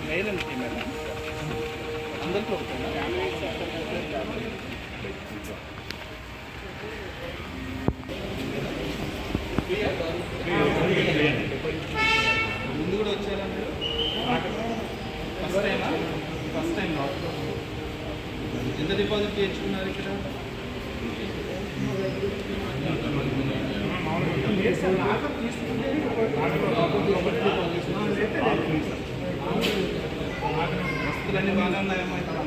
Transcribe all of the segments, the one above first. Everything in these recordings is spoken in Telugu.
మేల్ అండ్ ఫీమేల్ అందరికీ ఒకటేనా ముందు కూడా వచ్చారా మీరు ఫస్ట్ టైమా ఫస్ట్ టైం ఎంత డిపాజిట్ చేయించుకున్నారు ఇక్కడ వస్తువులన్నీ బాగానే ఉన్నాయమ్మా ఇక్కడ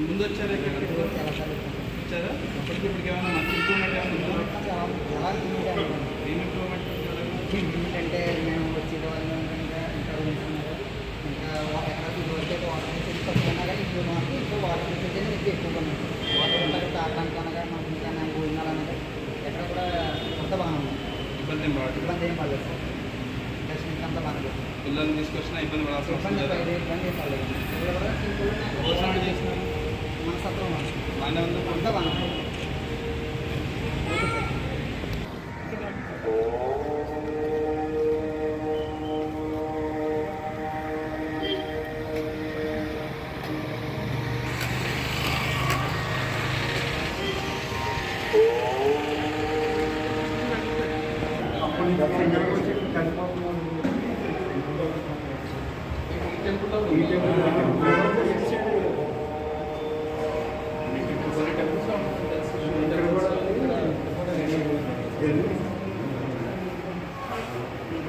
ముందు వచ్చారా ఇక్కడికి వచ్చారా అప్పటికి ఇప్పటికి ఏమైనా మంచి ఇంప్రూవ్మెంట్ ఏమైనా ఉందా ఏం ఇంప్రూవ్మెంట్ ఏంటంటే మేము వచ్చేది వాళ్ళు ఇంకా ఇంకా రూమ్స్ ఎక్కడ వాటర్ ఫెసిలిటీ తక్కువ కానీ ఇప్పుడు మాకు ఇప్పుడు వాటర్ ఎక్కువ అనేది ఇంకా ఎక్కువగా ఉన్నాయి వాటర్ ఉంటారు తాగడానికి అనగా మనకి ఇంకా భోజనాలు అనగా ఎక్కడ కూడా అంత బాగా ఇబ్బంది ఏం పడదు ఇబ్బంది ఏం పడలేదు సార్. దర్శనం అంతా బాగా పిల్లల్ని తీసుకొచ్చినా ఇబ్బంది పడాల్సిన అవసరం లేదా? ఇబ్బంది ఏం పడలేదు పిల్లలు కూడా సింపుల్గా భోజనం చేసినారు మన సత్రం అంతా బాగా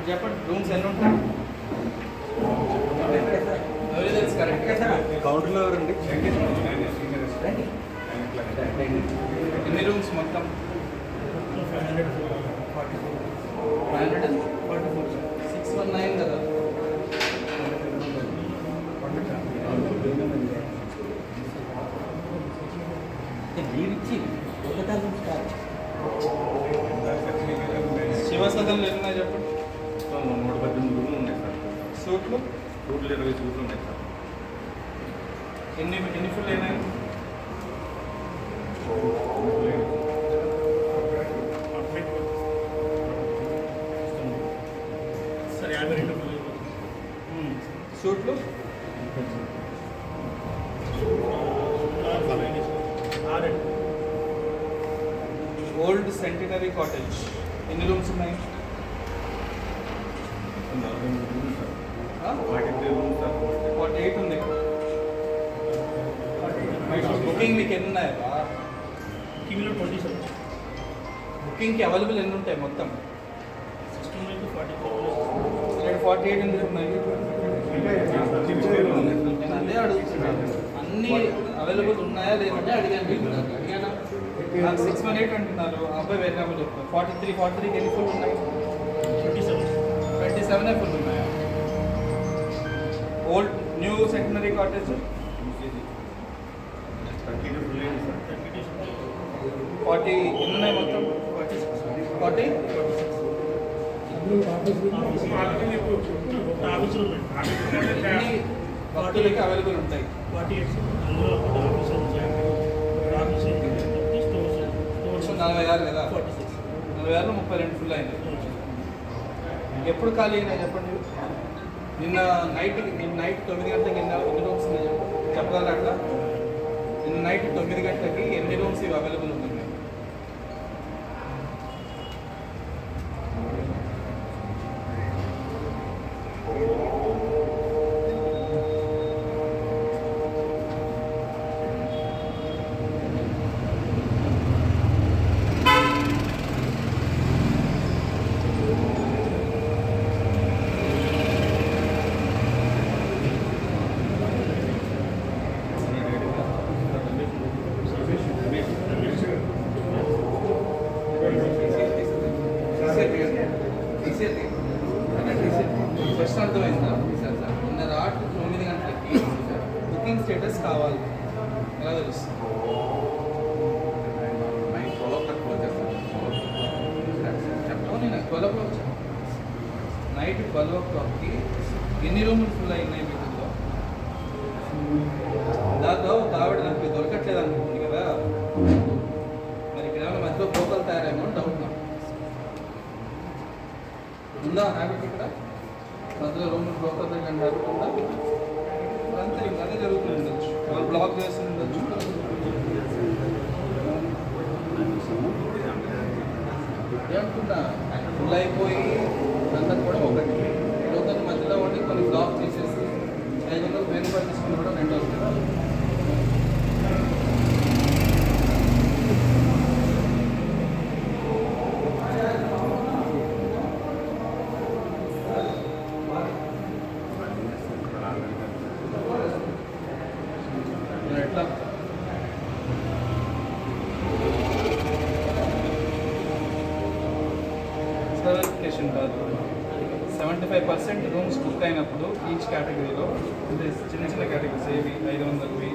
చెప్పండి రూమ్స్ ఎన్ని ఉంటాయి కౌంటర్లో ఎవరండి ఎన్ని రూమ్స్ మొత్తం five hundred forty four six one nine కదా శివసదన్లు ఎన్ని చెప్పండి నూట పద్దెనిమిది రూమ్లు ఉన్నాయి సార్ సూట్లు టోటల్ ఇరవై సూట్లు ఉన్నాయి సార్ ఎన్ని ఎన్ని ఫుల్ అయినాయి. సూట్లు ఓల్డ్ సెంటినరీ కాటేజ్ ఎన్ని రూమ్స్ ఉన్నాయి నలభై మూడు రూమ్లు sir forty three rooms forty eight ఉంది బుకింగ్ మీకు ఎన్ని ఉన్నాయి కింగ్లో ట్వంటీ సెవెన్ బుకింగ్కి అవైలబుల్ ఎన్ని ఉంటాయి మొత్తం సిక్స్టీన్ నుంచి ఫార్టీ ఫోర్ ఫార్టీ ఎయిట్ ఎందుకు ఉన్నాయి నేను అదే అడుగుతున్నాను అన్నీ అవైలబుల్ ఉన్నాయా లేదంటే అడిగాను మీకు నాకు సిక్స్ వన్ ఎయిట్ అంటున్నారు అబ్బాయి వేరే నెంబర్ చెప్తాను ఫార్టీ త్రీ ఫార్టీ త్రీకి ఎన్ని ఫుల్ ఉన్నాయి ట్వంటీ సెవెన్ ట్వంటీ ఫుల్ ఉన్నాయా? Old new secondary cottage forty ఎన్ని ఉన్నాయి మొత్తం ఫార్టీ భక్తులకి అవైలబుల్ ఉంటాయి. ఫార్టీ స్టోర్స్ నలభై ఆరు కదా ఫార్టీ నలభై ఆరులో ముప్పై రెండు ఫుల్ అయింది. ఎప్పుడు ఖాళీ అయినా చెప్పండి. నిన్న నైట్ నిన్న నైట్ తొమ్మిది గంటలకి ఎన్ని ఎన్ని రూమ్స్ ఉన్నాయి చెప్పగలరా? అట్లా నిన్న నైట్ తొమ్మిది గంటలకి ఎన్ని రూమ్స్ ఇవి అవైలబుల్ ఉన్నాయి? ఫస్ట్ అర్థమైందా సార్ సార్ నిన్న రాత్రి తొమ్మిది గంటలకి బుకింగ్ స్టేటస్ కావాలి ఎలా తెలుస్తుంది నైన్ ట్వెల్వ్ తక్కువ చెప్పడం నేను twelve o'clock night twelve ఓ క్లాక్కి ఎన్ని రూములు ఫుల్ అయినాయి వీటిల్లో దాంతో ఒక ఆవిడ నాకు దొరకట్లేదు అనుకుంటుంది కదా ఉందా హ్యాబిట్ ఇక్కడ? మధ్యలో రూమ్ బ్రోకర్ దగ్గర హ్యాబిట్ ఉందా? అంతే అదే జరుగుతుంది ఉండొచ్చు వాళ్ళు బ్లాక్ చేసి ఉండొచ్చు. ఏమనుకుంటా? ఫుల్ అయిపోయి అంతా కూడా ఒకటి. లోకల్ మధ్యలో ఉండి కొన్ని బ్లాక్ చేసేసి ఐదు వందలు వేలు పట్టించుకుని కూడా రెండు వస్తుంది ఫైవ్ పర్సెంట్ రూమ్స్ బుక్ అయినప్పుడు ఈచ్ కేటగిరీలో అంటే చిన్న చిన్న కేటగిరీస్ ఏవి? ఐదు వందలవి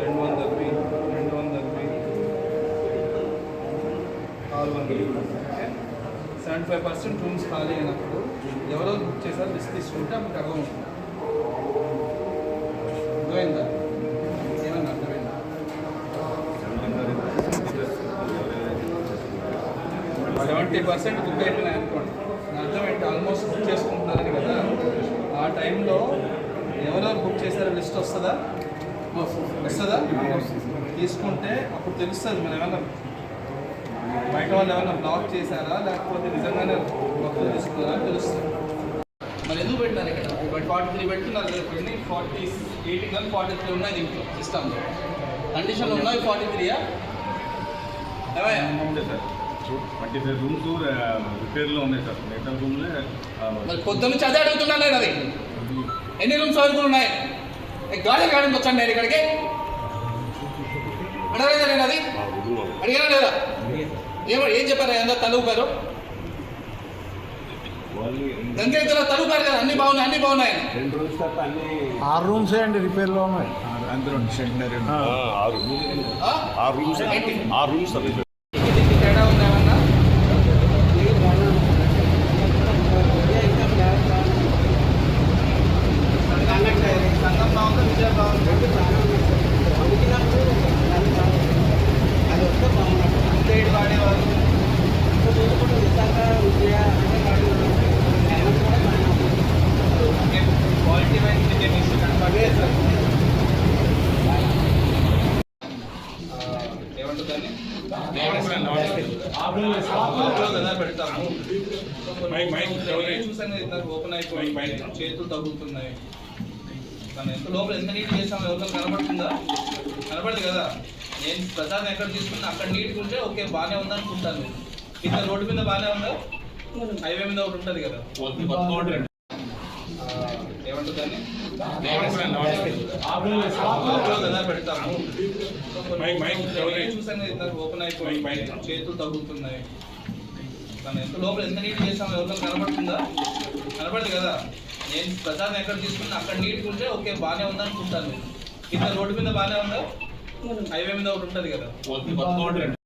రెండు వందలవి రెండు వందలవి ఆరు వందలు సెవెంటీ ఫైవ్ పర్సెంట్ రూమ్స్ ఖాళీ అయినప్పుడు ఎవరో బుక్ చేశారో లిస్ట్ తీసుకుంటే అప్పుడు అర్థం ఉంటుంది అర్థమైందా? ఏమన్నా అర్థమైందా? సెవెంటీ పర్సెంట్ బుక్ అయిపోయినాయి అనుకోండి. నా అర్థం ఏంటి? ఆల్మోస్ట్ బుక్ చేసుకుంటాం కదా ఆ టైంలో ఎవరెవరు బుక్ చేశారో లిస్ట్ వస్తుందా? వస్తుందా? తీసుకుంటే అప్పుడు తెలుస్తుంది మనం ఏమన్నా. బయట వాళ్ళు ఏమైనా బ్లాక్ చేశారా? లేకపోతే నిజంగానే భక్తులు తీసుకున్నారా తెలుస్తుంది. మరి ఎందుకు పెట్టారు ఇక్కడ? బట్ ఫార్టీ త్రీ పెట్టున్నారు కదా కొన్ని ఫార్టీ ఎయిటీ కానీ ఫార్టీ త్రీ ఉన్నాయి దీంట్లో సిస్టంలో కండిషన్లు ఉన్నాయి ఫార్టీ త్రీయా ఏమయ్యా? సార్. రూమ్స్ రిపేర్లో ఉన్నాయి సార్. మిగతా రూమ్లే మరి పొద్దున్న నుంచి అదే అడుగుతున్నాను నేను అది. ఎన్ని రూమ్స్ అవైలబుల్ ఉన్నాయి? ఏ గాడి గాడికి వచ్చాను నేను ఇక్కడికి. అడగలేదా నేను అది? అడిగానా లేదా? ఏమో ఏం చెప్పారు? ఎంత తలుపారు గంగేతలో తలుపారు కదా? అన్ని బాగున్నాయి అన్ని బాగున్నాయి. ఆరు రూమ్స్ అండి రిపేర్లో ఉన్నాయి. అందరూ సెంటనరీ ఆరు ఆ? ఆరు రూమ్స్? ఆరు రూమ్స్. ఓపెన్ అయిపోయి చేతులు తగ్గుతున్నాయి కానీ ఎంత లోపల ఎంత నీట్ చేసాము ఎవరికైనా కనబడుతుందా కనబడదు కదా నేను ప్రసాదం ఎక్కడ తీసుకున్నా అక్కడ నీట్గా ఉంటే ఓకే బాగానే ఉందనుకుంటాను కింద రోడ్డు మీద బాగానే ఉందా హైవే మీద ఒకటి ఉంటుంది కదా ఏమంటుందని పెడతాము ఓపెన్ అయిపోయి చేతులు తగ్గుతున్నాయి కానీ ఎంత లోపల ఎంత నీట్ చేసాము ఎవరికైనా కనబడుతుందా కనబడదు కదా నేను ప్రసాదం ఎక్కడ తీసుకున్నా అక్కడ నీట్గా ఉంటే ఓకే బాగానే ఉందనుకుంటాను కింద రోడ్డు మీద బాగానే ఉందా హైవే మీద ఒకటి ఉంటుంది కదా